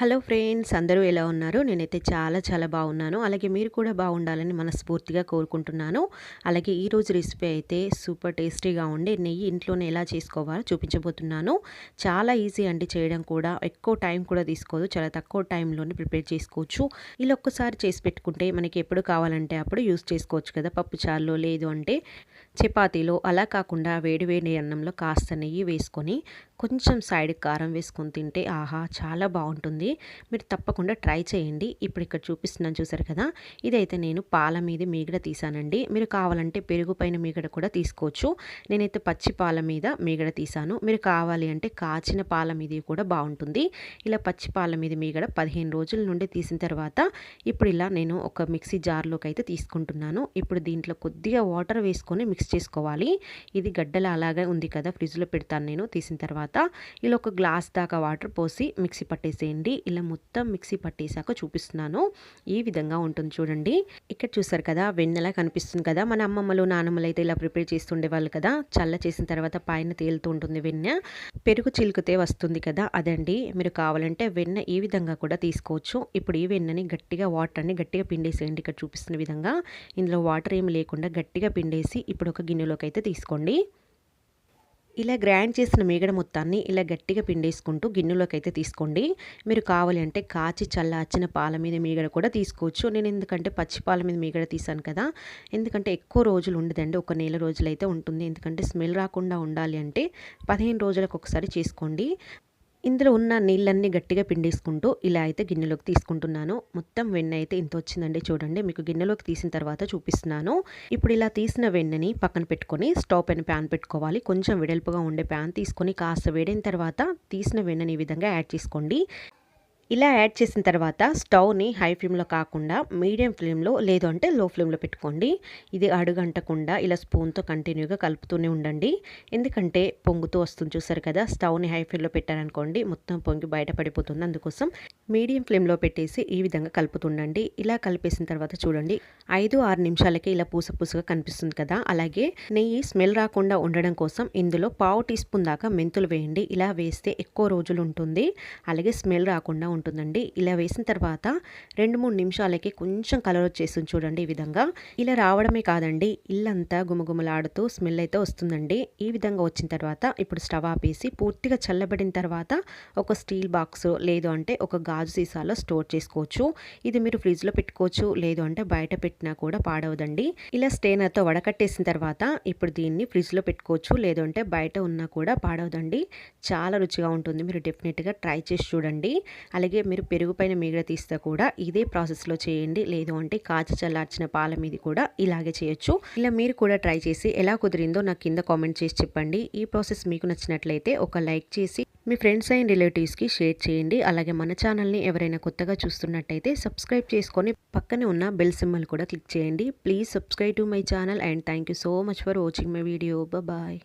Hello friends అందరూ ఎలా ఉన్నారు? నేనైతే చాలా చాలా బాగున్నాను. అలాగే మీరు కూడా బాగుండాలని మనస్ఫూర్తిగా కోరుకుంటున్నాను. అలాగే ఈరోజు రెసిపీ అయితే సూపర్ టేస్టీగా ఉండే నెయ్యి ఇంట్లోనే ఎలా చేసుకోవాలో చూపించబోతున్నాను. చాలా ఈజీ అండి చేయడం కూడా. ఎక్కువ టైం కూడా తీసుకోదు. చాలా తక్కువ టైంలోనే ప్రిపేర్ చేసుకోవచ్చు. ఇలా ఒక్కసారి చేసి పెట్టుకుంటే మనకి ఎప్పుడు కావాలంటే అప్పుడు యూస్ చేసుకోవచ్చు కదా. పప్పు చారులో లేదు అంటే చపాతీలో అలా కాకుండా వేడివేడి అన్నంలో కాస్త నెయ్యి వేసుకొని కొంచెం సైడ్ కారం వేసుకొని తింటే ఆహా చాలా బాగుంటుంది. మీరు తప్పకుండా ట్రై చేయండి. ఇప్పుడు ఇక్కడ చూపిస్తున్నాను చూసారు కదా? ఇదైతే నేను పాల మీద మీగడ తీసానండి. మీరు కావాలంటే పెరుగు పైన మీగడ కూడా తీసుకోవచ్చు. నేనైతే పచ్చి పాల మీద మీగడ తీసాను. మీరు కావాలి అంటే కాచిన పాల మీద కూడా బాగుంటుంది. ఇలా పచ్చి పాల మీద మీగడ పదిహేను రోజుల నుండి తీసిన తర్వాత ఇప్పుడు ఇలా నేను ఒక మిక్సీ జార్లోకి అయితే తీసుకుంటున్నాను. ఇప్పుడు దీంట్లో కొద్దిగా వాటర్ వేసుకొని మిక్స్ చేసుకోవాలి ఇది గడ్డల అలాగే ఉంది కదా ఫ్రిడ్జ్లో పెడతాను నేను. తీసిన తర్వాత ఇలా ఒక గ్లాస్ దాకా వాటర్ పోసి మిక్సీ పట్టేసేయండి. ఇలా మొత్తం మిక్సీ పట్టేసాక చూపిస్తున్నాను. ఈ విధంగా ఉంటుంది చూడండి. ఇక్కడ చూసారు కదా వెన్నెలా కనిపిస్తుంది కదా. మన అమ్మమ్మలు నానమ్మలు అయితే ఇలా ప్రిపేర్ చేస్తుండే వాళ్ళు కదా. చల్ల చేసిన తర్వాత పైన తేలుతూ ఉంటుంది వెన్నె. పెరుగు చిలుకుతే వస్తుంది కదా అదండి. మీరు కావాలంటే వెన్న ఈ విధంగా కూడా తీసుకోవచ్చు. ఇప్పుడు ఈ వెన్నని గట్టిగా వాటర్ని గట్టిగా పిండేసేయండి. ఇక్కడ చూపిస్తున్న విధంగా. ఇందులో వాటర్ ఏమి లేకుండా గట్టిగా పిండేసి ఇప్పుడు ఒక గిన్నెలోకి అయితే తీసుకోండి. ఇలా గ్రైండ్ చేసిన మీగడ మొత్తాన్ని ఇలా గట్టిగా పిండేసుకుంటూ గిన్నెలోకి అయితే తీసుకోండి. మీరు కావాలి అంటే కాచి చల్లార్చిన పాల మీద మీగడ కూడా తీసుకోవచ్చు. నేను ఎందుకంటే పచ్చి పాల మీద మీగడ తీసాను కదా. ఎందుకంటే ఎక్కువ రోజులు ఉండదండి. ఒక నెల రోజులు అయితే ఉంటుంది. ఎందుకంటే స్మెల్ రాకుండా ఉండాలి అంటే పదిహేను రోజులకు ఒకసారి చేసుకోండి. ఇందులో ఉన్న నీళ్ళన్నీ గట్టిగా పిండేసుకుంటూ ఇలా అయితే గిన్నెలోకి తీసుకుంటున్నాను. మొత్తం వెన్న అయితే ఇంత వచ్చిందండి చూడండి. మీకు గిన్నెలోకి తీసిన తర్వాత చూపిస్తున్నాను. ఇప్పుడు ఇలా తీసిన వెన్నని పక్కన పెట్టుకొని స్టవ్ పైన ప్యాన్ పెట్టుకోవాలి. కొంచెం వెడల్పుగా ఉండే ప్యాన్ తీసుకొని కాస్త వేడిన తర్వాత తీసిన వెన్నని ఈ విధంగా యాడ్ చేసుకోండి. ఇలా యాడ్ చేసిన తర్వాత స్టవ్ని హై ఫ్లేమ్లో కాకుండా మీడియం ఫ్లేమ్లో లేదు అంటే లో ఫ్లేమ్లో పెట్టుకోండి. ఇది అడుగంటకుండా ఇలా స్పూన్తో కంటిన్యూగా కలుపుతూనే ఉండండి. ఎందుకంటే పొంగుతూ వస్తుంది చూసారు కదా స్టవ్ని హై ఫ్లేమ్లో పెట్టారనుకోండి మొత్తం పొంగి బయట పడిపోతుంది. అందుకోసం మీడియం ఫ్లేమ్లో పెట్టేసి ఈ విధంగా కలుపుతుండండి. ఇలా కలిపేసిన తర్వాత చూడండి ఐదు ఆరు నిమిషాలకే ఇలా పూస పూసగా కనిపిస్తుంది కదా. అలాగే నెయ్యి స్మెల్ రాకుండా ఉండడం కోసం ఇందులో పావు టీ స్పూన్ దాకా మెంతులు వేయండి. ఇలా వేస్తే ఎక్కువ రోజులు ఉంటుంది. అలాగే స్మెల్ రాకుండా ఉంటుందండి. ఇలా వేసిన తర్వాత రెండు మూడు నిమిషాలకి కొంచెం కలర్ వచ్చేస్తుంది చూడండి ఈ విధంగా. ఇలా రావడమే కాదండి ఇల్లంతా గుమగుమలాడుతూ స్మెల్ అయితే వస్తుందండి. ఈ విధంగా వచ్చిన తర్వాత ఇప్పుడు స్టవ్ ఆపేసి పూర్తిగా చల్లబడిన తర్వాత ఒక స్టీల్ బాక్స్ లేదు అంటే ఒక గాజు సీసాలో స్టోర్ చేసుకోవచ్చు. ఇది మీరు ఫ్రిడ్జ్లో పెట్టుకోవచ్చు లేదు అంటే బయట పెట్టినా కూడా పాడవదండి. ఇలా స్టేనర్తో వడకట్టేసిన తర్వాత ఇప్పుడు దీన్ని ఫ్రిడ్జ్లో పెట్టుకోవచ్చు లేదు అంటే బయట ఉన్నా కూడా పాడవదండి. చాలా రుచిగా ఉంటుంది. మీరు డెఫినెట్గా ట్రై చేసి చూడండి. అలాగే అలాగే మీరు పెరుగు పైన మీగడ తీస్తే కూడా ఇదే ప్రాసెస్లో చేయండి. లేదు అంటే కాచి చల్లార్చిన పాల మీద కూడా ఇలాగే చేయొచ్చు. ఇలా మీరు కూడా ట్రై చేసి ఎలా కుదిరిందో నాకు కింద కామెంట్ చేసి చెప్పండి. ఈ ప్రాసెస్ మీకు నచ్చినట్లయితే ఒక లైక్ చేసి మీ ఫ్రెండ్స్ అండ్ రిలేటివ్స్కి షేర్ చేయండి. అలాగే మన ఛానల్ని ఎవరైనా కొత్తగా చూస్తున్నట్టయితే సబ్స్క్రైబ్ చేసుకొని పక్కనే ఉన్న బెల్ సింబల్ కూడా క్లిక్ చేయండి. Please subscribe to my channel and thank so much for watching my video bye